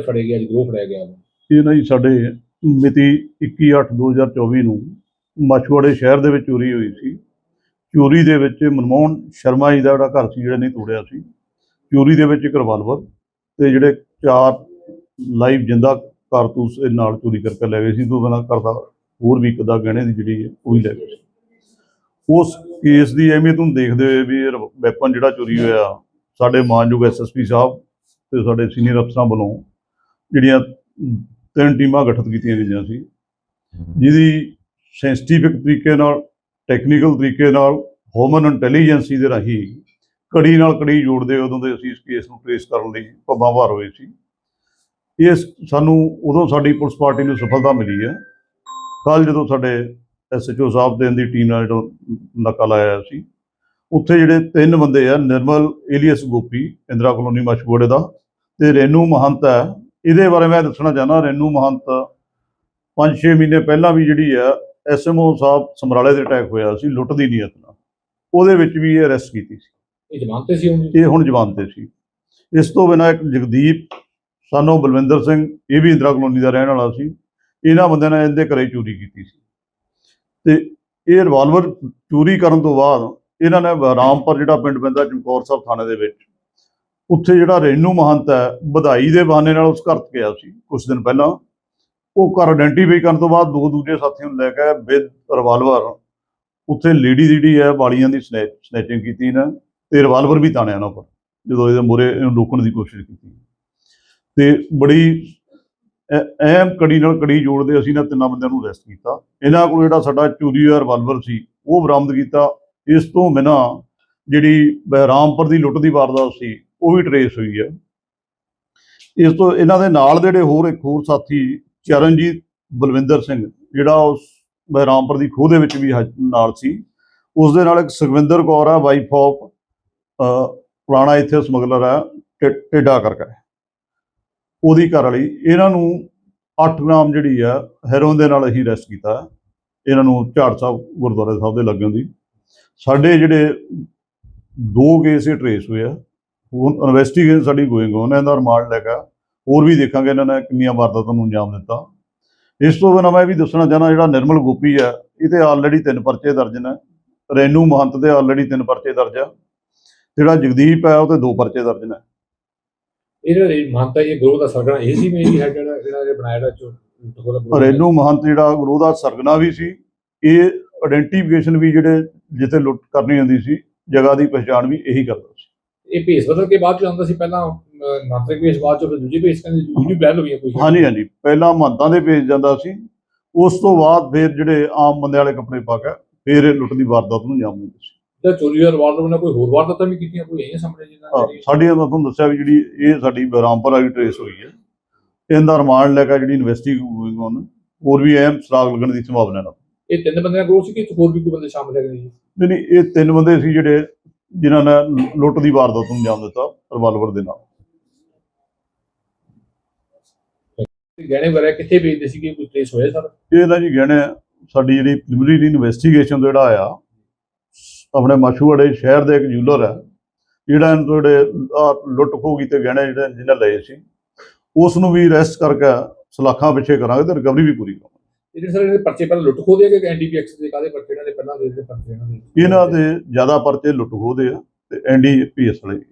ਫੜੇ ਗਿਆ ਅੱਜ ਗਰੋਹ ਫੜਿਆ ਗਿਆ ਵਾ। ਇਹ ਨਾ ਜੀ ਸਾਡੇ ਮਿਤੀ 21/8/2024 ਨੂੰ ਮਛਵਾੜੇ ਸ਼ਹਿਰ ਦੇ ਵਿੱਚ ਚੋਰੀ ਹੋਈ ਸੀ। ਚੋਰੀ ਦੇ ਵਿੱਚ ਮਨਮੋਹਨ ਸ਼ਰਮਾ ਜੀ ਦਾ ਜਿਹੜਾ ਘਰ ਸੀ, ਜਿਹੜਾ ਨਹੀਂ ਤੋੜਿਆ ਸੀ। ਚੋਰੀ ਦੇ ਵਿੱਚ ਇੱਕ ਰਿਵਾਲਵਰ ਤੇ ਜਿਹੜੇ ਚਾਰ ਲਾਈਵ ਜਿੰਦਾ ਕਾਰਤੂਸ ਇਹ ਨਾਲ ਚੋਰੀ ਕਰਕੇ ਲੈ ਗਏ ਸੀ। ਤੋਂ ਬਿਨਾਂ ਕਰਦਾ ਹੋਰ ਵੀ ਇੱਕ ਅੱਧਾ ਗਹਿਣੇ ਦੀ ਜਿਹੜੀ ਹੈ, ਉਹ ਹੀ ਲੈ ਗਏ ਸੀ। ਉਸ ਕੇਸ ਦੀ ਅਹਿਮੀਅਤ ਨੂੰ ਦੇਖਦੇ ਹੋਏ ਵੀ ਇਹ ਵੈਪਨ ਜਿਹੜਾ ਚੋਰੀ ਹੋਇਆ, ਸਾਡੇ ਮਾਨਯੋਗ ਐਸਐਸਪੀ ਸਾਹਿਬ ਤੇ ਸਾਡੇ ਸੀਨੀਅਰ ਅਫਸਰਾਂ ਵੱਲੋਂ ਜਿਹੜੀਆਂ ਤਿੰਨ ਟੀਮਾਂ ਗਠਿਤ ਕੀਤੀਆਂ ਗਈਆਂ ਸੀ, ਜਿਹਦੀ ਸੈਂਸਿਟਿਵਿਕ ਤਰੀਕੇ ਨਾਲ ਟੈਕਨੀਕਲ ਤਰੀਕੇ ਨਾਲ ਹਿਊਮਨ ਇੰਟੈਲੀਜੈਂਸੀ ਦੇ ਰਾਹੀਂ ਕੜੀ ਨਾਲ ਕੜੀ ਜੋੜਦੇ ਉਦੋਂ ਦੇ ਅਸੀਂ ਇਸ ਕੇਸ ਨੂੰ ਟ੍ਰੇਸ ਕਰਨ ਲਈ ਪੱਬਾਂ ਭਾਰ ਹੋਏ ਸੀ। ਇਸ ਸਾਨੂੰ ਉਦੋਂ ਸਾਡੀ ਪੁਲਿਸ ਪਾਰਟੀ ਨੂੰ ਸਫਲਤਾ ਮਿਲੀ ਹੈ। ਕੱਲ ਜਦੋਂ ਸਾਡੇ ਐਸਐਚਓ ਸਾਹਿਬ ਦੇ ਦੀ ਟੀਮ ਨਾਲ ਜਿਹੜਾ ਨਾਕਾ ਲਾਇਆ ਸੀ, ਉੱਥੇ ਜਿਹੜੇ ਤਿੰਨ ਬੰਦੇ ਆ, ਨਿਰਮਲ, ਏਲੀਅਸ ਗੋਪੀ, ਇੰਦਰਾ ਕਲੋਨੀ ਮਸ਼ਹੂੜੇ ਦਾ ਤੇ ਰੇਨੂ ਮਹੰਤ ਹੈ ਇਹਦੇ ਬਾਰੇ ਮੈਂ ਦੱਸਣਾ ਚਾਹਨਾ ਰੇਨੂ ਮਹੰਤ 5-6 ਮਹੀਨੇ ਪਹਿਲਾਂ ਵੀ ਜਿਹੜੀ ਆ ਐਸਐਮਓ ਸਾਹਿਬ ਸਮਰਾਲੇ ਦੇ ਅਟੈਕ ਹੋਇਆ ਸੀ ਲੁੱਟ ਦੀ ਨੀਅਤ ਨਾਲ। ਉਹਦੇ ਵਿੱਚ ਵੀ ਇਹ ਅਰੈਸਟ ਕੀਤੀ ਸੀ। ਇਹ ਜਮਾਨਤੇ ਸੀ ਹੁਣ? ਇਹ ਹੁਣ ਜਵਾਨ ਤੇ ਸੀ। ਇਸ ਤੋਂ ਬਿਨਾਂ ਇੱਕ ਜਗਦੀਪ ਸਾਨੂੰ ਬਲਵਿੰਦਰ ਸਿੰਘ ਇਹ ਵੀ ਇੰਦਰਾ ਕਲੋਨੀ ਦਾ ਰਹਿਣ ਵਾਲਾ ਸੀ। ਇਹਨਾਂ ਬੰਦਿਆਂ ਨੇ ਇਹਦੇ ਘਰੇ ਚੋਰੀ ਕੀਤੀ ਸੀ। ਤੇ ਇਹ ਰਿਵਾਲਵਰ ਚੋਰੀ ਕਰਨ ਤੋਂ ਬਾਅਦ ਇਹਨਾਂ ਨੇ ਰਾਮਪੁਰ ਜਿਹੜਾ ਪਿੰਡ ਪੈਂਦਾ ਚਮਕੌਰ ਸਾਹਿਬ ਥਾਣੇ ਦੇ ਵਿੱਚ ਉੱਥੇ ਜਿਹੜਾ ਰੇਨੂ ਮਹੰਤ ਹੈ, ਵਧਾਈ ਦੇ ਬਹਾਨੇ ਨਾਲ ਉਸ ਘਰ 'ਚ ਗਿਆ ਸੀ ਕੁਝ ਦਿਨ ਪਹਿਲਾਂ। ਉਹ ਘਰ ਆਇਡੈਂਟੀਫਾਈ ਕਰਨ ਤੋਂ ਬਾਅਦ ਦੋ ਦੂਜੇ ਸਾਥੀਆਂ ਨੂੰ ਲੈ ਕੇ ਵਿਦ ਰਿਵਾਲਵਰ ਉੱਥੇ ਲੇਡੀ ਜਿਹੜੀ ਹੈ, ਵਾਲੀਆਂ ਦੀ ਸਨੈਚਿੰਗ ਕੀਤੀ ਨਾ ਤੇ ਰਿਵਾਲਵਰ ਵੀ ਤਾਣਿਆ ਉਹਨਾਂ ਉੱਪਰ, ਜਦੋਂ ਇਹਦੇ ਮੂਹਰੇ ਇਹਨੂੰ ਰੋਕਣ ਦੀ ਕੋਸ਼ਿਸ਼ ਕੀਤੀ। ਤੇ ਬੜੀ ਅਹਿਮ ਕੜੀ ਨਾਲ ਕੜੀ ਜੋੜਦੇ ਅਸੀਂ ਇਹਨਾਂ ਤਿੰਨਾਂ ਬੰਦਿਆਂ ਨੂੰ ਅਰੈਸਟ ਕੀਤਾ। ਇਹਨਾਂ ਕੋਲ ਜਿਹੜਾ ਸਾਡਾ ਚੋਰੀ ਹੋਇਆ ਰਿਵਾਲਵਰ ਸੀ, ਉਹ ਬਰਾਮਦ ਕੀਤਾ। ਇਸ ਤੋਂ ਬਿਨਾਂ ਜਿਹੜੀ ਬਹਿਰਾਮਪੁਰ ਦੀ ਲੁੱਟ ਦੀ ਵਾਰਦਾਤ ਸੀ ਉਹ ਵੀ ਟਰੇਸ ਹੋਈ ਹੈ ਇਸ ਤੋਂ ਇਹਨਾਂ ਦੇ ਨਾਲ ਜਿਹੜੇ ਹੋਰ ਇੱਕ ਹੋਰ ਸਾਥੀ ਚਰਨਜੀਤ ਬਲਵਿੰਦਰ ਸਿੰਘ, ਜਿਹੜਾ ਉਸ ਬਹਿਰਾਮਪੁਰ ਦੀ ਖੂਹ ਦੇ ਵਿੱਚ ਵੀ ਹਾਜ- ਨਾਲ ਸੀ, ਉਸ ਦੇ ਨਾਲ ਇੱਕ ਸੁਖਵਿੰਦਰ ਕੌਰ ਆ ਵਾਈਫ ਆਫ ਪੁਰਾਣਾ ਇੱਥੇ ਸਮਗਲਰ ਹੈ ਟੇਡਾ ਟਿੱਡਾ ਕਰਕੇ। ਉਹਦੀ ਘਰ ਵਾਲੀ, ਇਹਨਾਂ ਨੂੰ 8 ਗ੍ਰਾਮ ਜਿਹੜੀ ਆ ਹੈਰੋਨ ਦੇ ਨਾਲ ਅਸੀਂ ਅਰੈਸਟ ਕੀਤਾ। ਇਹਨਾਂ ਨੂੰ ਝਾੜ ਸਾਹਿਬ, ਗੁਰਦੁਆਰਾ ਸਾਹਿਬ ਦੇ ਲੱਗਣ ਦੀ। ਸਾਡੇ ਜਿਹੜੇ ਦੋ ਕੇਸ ਇਹ ਟਰੇਸ ਹੋਏ ਆ ਹੁਣ ਇਨਵੈਸਟੀਗੇਸ਼ਨ ਸਾਡੀ ਗੋਇੰਗ ਹੈ ਇਹਦਾ ਰਿਮਾਂਡ ਲੈ ਕੇ ਹੋਰ ਵੀ ਦੇਖਾਂਗੇ ਇਹਨਾਂ ਨੇ ਕਿੰਨੀਆਂ ਵਾਰਦਾਤਾਂ ਨੂੰ ਅੰਜਾਮ ਦਿੱਤਾ। ਇਸ ਤੋਂ ਬਿਨਾਂ ਮੈਂ ਇਹ ਵੀ ਦੱਸਣਾ ਚਾਹਨਾ ਜਿਹੜਾ ਨਿਰਮਲ ਗੋਪੀ ਆ ਇਹ ਤੇ ਆਲਰੇਡੀ ਤਿੰਨ ਪਰਚੇ ਦਰਜ ਨੇ। ਰੈਨੂ ਮਹੰਤ ਦੇ ਆਲਰੇਡੀ ਤਿੰਨ ਪਰਚੇ ਦਰਜ ਆ। ਜਿਹੜਾ ਜਗਦੀਪ ਹੈ ਉਹ ਤੇ ਦੋ ਪਰਚੇ ਦਰਜ ਨੇ। ਇਹ ਜਿਹੜਾ ਇਹ ਗਰੋਹ ਦਾ ਸਰਗਣਾ ਇਹ ਸੀ ਮੇਰੀ ਹੈ ਜਿਹੜਾ ਜਿਹੜਾ ਇਹ ਬਣਾਇਆ ਜਿਹੜਾ ਚੋ ਟਕੋਲਾ ਗਰੋਹ ਰੈਨੂ ਮਹੰਤ ਜਿਹੜਾ ਗੁਰੂ ਦਾ ਸਰਗਨਾ ਵੀ ਸੀ ਇਹ ਆਇਡੈਂਟੀਫਿਕੇਸ਼ਨ ਵੀ ਜਿਹੜੇ ਜਿੱਥੇ ਲੁੱਟ ਕਰਨੀ ਹੁੰਦੀ ਸੀ ਜਗ੍ਹਾ ਦੀ ਪਛਾਣ ਵੀ ਇਹੀ ਕਰਦਾ। ਇਹ ਭੇਸ ਬਦਲ ਕੇ ਬਾਅਦ ਚ ਆਉਂਦਾ ਸੀ ਪਹਿਲਾਂ ਅਹ, ਮਾਤਰਿਕ ਭੇਸ ਬਾਅਦ ਚ ਫਿਰ ਦੂਜੀ ਭੇਸ ਕਹਿੰਦੇ ਦੂਜੀ ਬਹਿਲ ਹੋ ਗਈ ਕੋਈ। ਹਾਂਜੀ ਹਾਂਜੀ। ਪਹਿਲਾਂ ਮਹੰਤਾਂ ਦੇ ਭੇਜ ਜਾਂਦਾ ਸੀ। ਉਸ ਤੋਂ ਬਾਅਦ ਫਿਰ ਜਿਹੜੇ ਆਮ ਬੰਦੇ ਵਾਲੇ ਕੱਪੜੇ ਪਾ ਕੇ ਫਿਰ ਇਹ ਲੁੱਟ ਦੀ ਵਾਰਦਾਤ ਨੂੰ ਅੰਜਾਮ ਦਿੰਦੇ ਸੀ। ਜਿਹੜਾ ਚੋਰੀ ਦਾ ਰਿਵਾਲਵਰ ਨਾਲ ਕੋਈ ਹੋਰ ਵਾਰਦਾਤਾਂ ਵੀ ਕੀਤੀਆਂ ਕੋਈ ਇਹ ਸਾਹਮਣੇ ਜਿਹਨਾਂ ਹਾਂ, ਜਿਹੜੀ ਸਾਡੀ ਮੈਂ ਤੁਹਾਨੂੰ ਦੱਸਿਆ ਵੀ ਜਿਹੜੀ ਇਹ ਸਾਡੀ ਬਰਾਮਪੁਰ ਵਾਲੀ ਟ੍ਰੇਸ ਹੋਈ ਹੈ। ਇਹਦਾ ਰਿਮਾਂਡ ਲੈ ਕੇ ਜਿਹੜੀ ਇਨਵੈਸਟੀਗੇਸ਼ਨ on ਹੋਰ ਵੀ ਅਹਿਮ ਸੁਰਾਗ ਲੱਗਣ ਦੀ ਸੰਭਾਵਨਾ ਹੈ ਇਹ ਤਿੰਨ ਬੰਦਿਆਂ ਗਰੋਹ ਸੀ ਕਿ ਹੋਰ ਵੀ ਕੋਈ ਬੰਦੇ ਸ਼ਾਮਲ ਹੈਗੇ ਜੀ? ਨਹੀਂ ਨਹੀਂ ਇਹ ਤਿੰਨ ਬੰਦੇ ਸੀ ਜਿਹੜੇ ਜਿਨ੍ਹਾਂ ਨੇ ਲੁੱਟ ਦੀ ਵਾਰਦਾਤ ਨੂੰ ਅੰਜਾਮ ਦਿੱਤਾ ਰਿਵਾਲਵਰ ਦੇ ਨਾਲ। ਗਹਿਣੇ ਵਗੈਰਾ ਕਿੱਥੇ ਵੇਚਦੇ ਸੀ ਕਿ ਕੋਈ ਟ੍ਰੇਸ ਹੋਇਆ ਸਰ? ਇਹ ਨਾ ਜੀ ਗਹਿਣੇ ਸਾਡੀ ਜਿਹੜੀ ਪ੍ਰੀਲਿਮਿਨਰੀ ਇਨਵੈਸਟੀਗੇਸ਼ਨ ਜਿਹੜਾ ਆਇਆ ਆਪਣੇ ਮਾਸ਼ੂਵਾੜੇ ਸ਼ਹਿਰ ਦੇ ਇੱਕ ਜੂਲਰ ਹੈ ਜਿਹੜਾ ਇਹਨਾਂ ਤੋਂ ਜਿਹੜੇ ਲੁੱਟ ਖੋਹ ਕੀਤੇ ਗਹਿਣੇ ਜਿਹੜੇ ਜਿਹਨੇ ਲਏ ਸੀ ਉਸ ਨੂੰ ਵੀ ਅਰੈਸਟ ਕਰਕੇ ਸਲਾਖਾਂ ਪਿੱਛੇ ਕਰਾਂਗੇ ਤੇ ਰਿਕਵਰੀ ਵੀ ਪੂਰੀ ਕਰਾਂਗੇ। ਇਹ ਜਿਹੜੇ ਸਰ ਇਹਦੇ ਪਰਚੇ ਪਹਿਲਾਂ ਲੁੱਟ ਖੋਹ ਦੇ ਕਿ ਐਨਡੀਪੀਐਕਸ ਦੇ ਕਾਦੇ ਪਰਚੇ ਇਹਨਾਂ ਦੇ ਪਹਿਲਾਂ ਦੇ ਦੇ ਪਰਚੇ ਇਹਨਾਂ ਦੇ ਇਹਨਾਂ ਦੇ ਜ਼ਿਆਦਾ ਪਰਚੇ ਲੁੱਟ ਖੋਹ ਦੇ ਆ ਤੇ ਐਨਡੀਪੀਐਸ ਵਾਲੇ ਵੀ।